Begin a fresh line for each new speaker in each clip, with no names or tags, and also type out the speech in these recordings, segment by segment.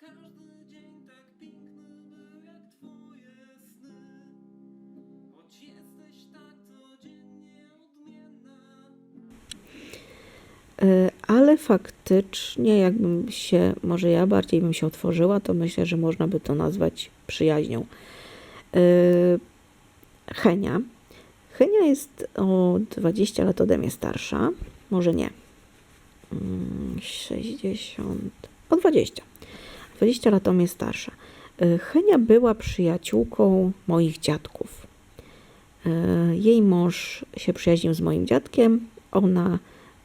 każdy dzień tak piękny był jak twoje sny. Choć jesteś tak codziennie odmienna.
Y, Ale faktycznie, jakbym się, może ja bardziej bym się otworzyła, to myślę, że można by to nazwać przyjaźnią. Y, Henia. Henia jest o 20 lat ode mnie starsza. Może nie. Mm, 60. O 20. 20 lat ode mnie starsza. Y, Henia była przyjaciółką moich dziadków. Y, Jej mąż się przyjaźnił z moim dziadkiem. Ona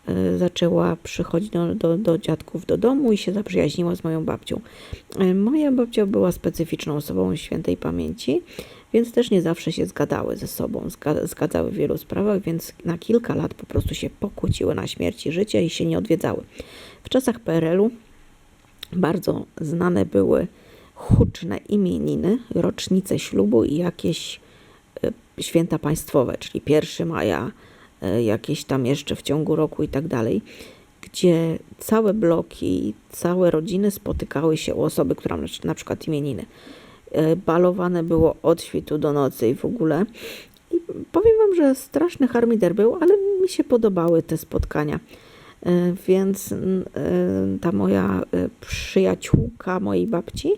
y, zaczęła przychodzić do, do, do dziadków do domu i się zaprzyjaźniła z moją babcią. Moja babcia była specyficzną osobą świętej pamięci, więc też nie zawsze się zgadały ze sobą, zga- zgadzały w wielu sprawach, więc na kilka lat po prostu się pokłóciły na śmierć i życie i się nie odwiedzały. W czasach PRL-u bardzo znane były huczne imieniny, rocznice ślubu i jakieś y, święta państwowe, czyli 1 maja, y, jakieś tam jeszcze w ciągu roku i tak dalej, gdzie całe bloki, całe rodziny spotykały się u osoby, która ma na przykład imieniny. Y, Balowane było od świtu do nocy i w ogóle. I powiem Wam, że straszny harmider był, ale mi się podobały te spotkania. Y, Więc y, ta moja y, przyjaciółka mojej babci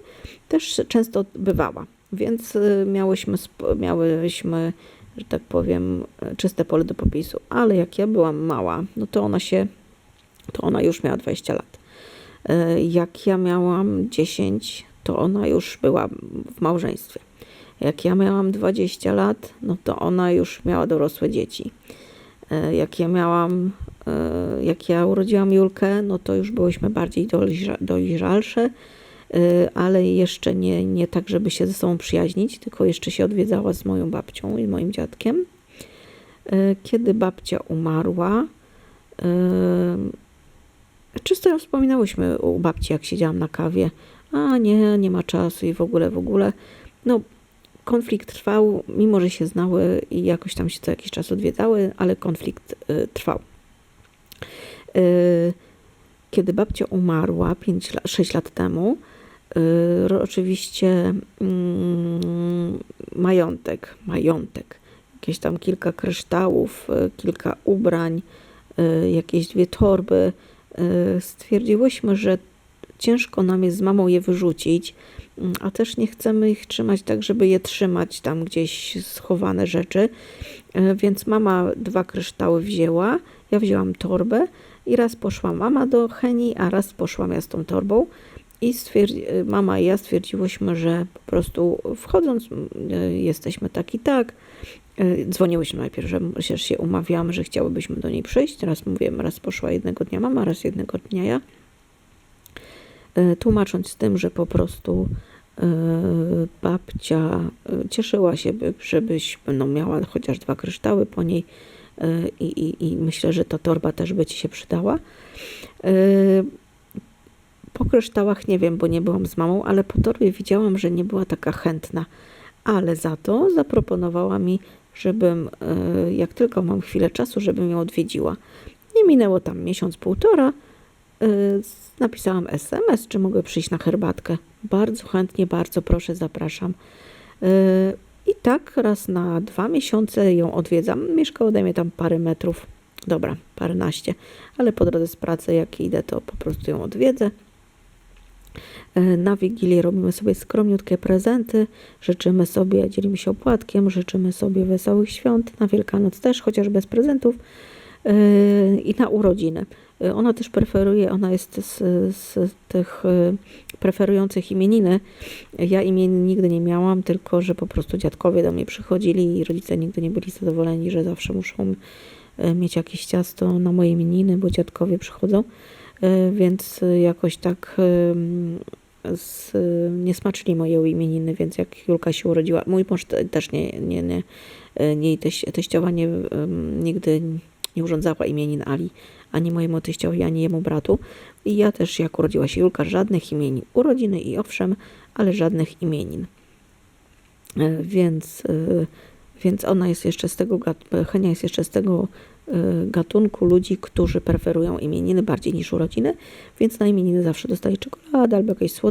też często bywała. Więc miałyśmy, miałyśmy, że tak powiem, czyste pole do popisu. Ale jak ja byłam mała, no to ona się, to ona już miała 20 lat. Jak ja miałam 10, to ona już była w małżeństwie. Jak ja miałam 20 lat, no to ona już miała dorosłe dzieci. E, Jak ja miałam, e, jak ja urodziłam Julkę, no to już byłyśmy bardziej dojrza- dojrzalsze, e, ale jeszcze nie, nie tak, żeby się ze sobą przyjaźnić, tylko jeszcze się odwiedzała z moją babcią i moim dziadkiem. E, Kiedy babcia umarła, e, czysto wspominałyśmy u babci, jak siedziałam na kawie. A nie, nie ma czasu i w ogóle, w ogóle. No, konflikt trwał, mimo że się znały i jakoś tam się co jakiś czas odwiedzały, ale konflikt y, trwał. Y, kiedy babcia umarła 5 lat, 6 lat temu, y, oczywiście mm, majątek, majątek, jakieś tam kilka kryształów, y, kilka ubrań, jakieś dwie torby. Stwierdziłyśmy, że ciężko nam jest z mamą je wyrzucić, Mm, a też nie chcemy ich trzymać tak, żeby je trzymać tam gdzieś schowane rzeczy. Więc mama dwa kryształy wzięła, ja wzięłam torbę i raz poszła mama do Heni, a raz poszłam ja z tą torbą. I mama i ja stwierdziłyśmy, że po prostu wchodząc e, jesteśmy tak i tak. E, Dzwoniłyśmy najpierw, że się- umawiamy, że chciałybyśmy do niej przyjść. Raz mówiłem, raz poszła jednego dnia mama, raz jednego dnia ja e, tłumacząc z tym, że po prostu babcia cieszyła się, by- żebyś no, miała chociaż dwa kryształy po niej i, i, i myślę, że ta torba też by ci się przydała. E, Po kryształach nie wiem, bo nie byłam z mamą, ale po torbie widziałam, że nie była taka chętna, ale za to zaproponowała mi, żebym, e, jak tylko mam chwilę czasu, żebym ją odwiedziła. Nie minęło tam miesiąc, półtora, Y, napisałam SMS, czy mogę przyjść na herbatkę. Bardzo chętnie, bardzo proszę, zapraszam. Tak raz na dwa miesiące ją odwiedzam. Mieszka ode mnie tam parę metrów, dobra, paręnaście, ale po drodze z pracy, jak idę, to po prostu ją odwiedzę. Y, Na Wigilię robimy sobie skromniutkie prezenty, życzymy sobie, dzielimy się opłatkiem, życzymy sobie wesołych świąt, na Wielkanoc też, chociaż bez prezentów yy, i na urodziny. Yy, Ona też preferuje, ona jest z, z tych yy, preferujących imieniny. Ja imienin nigdy nie miałam, tylko że po prostu dziadkowie do mnie przychodzili i rodzice nigdy nie byli zadowoleni, że zawsze muszą yy, mieć jakieś ciasto na moje imieniny, bo dziadkowie przychodzą. Więc jakoś tak z, nie smaczyli moje imieniny, więc jak Julka się urodziła, mój mąż te- też nie, nie, nie, nie teś, teściowa nie, nigdy nie urządzała imienin Ali, ani mojemu teściowi, ani jemu bratu. I ja też, jak urodziła się Julka, żadnych imienin. Urodziny i owszem, ale żadnych imienin. E, Więc, e, więc ona jest jeszcze z tego, gat- Henia jest jeszcze z tego e, gatunku ludzi, którzy preferują imieniny bardziej niż urodziny, więc na imieniny zawsze dostaje czekoladę albo jakieś słodkie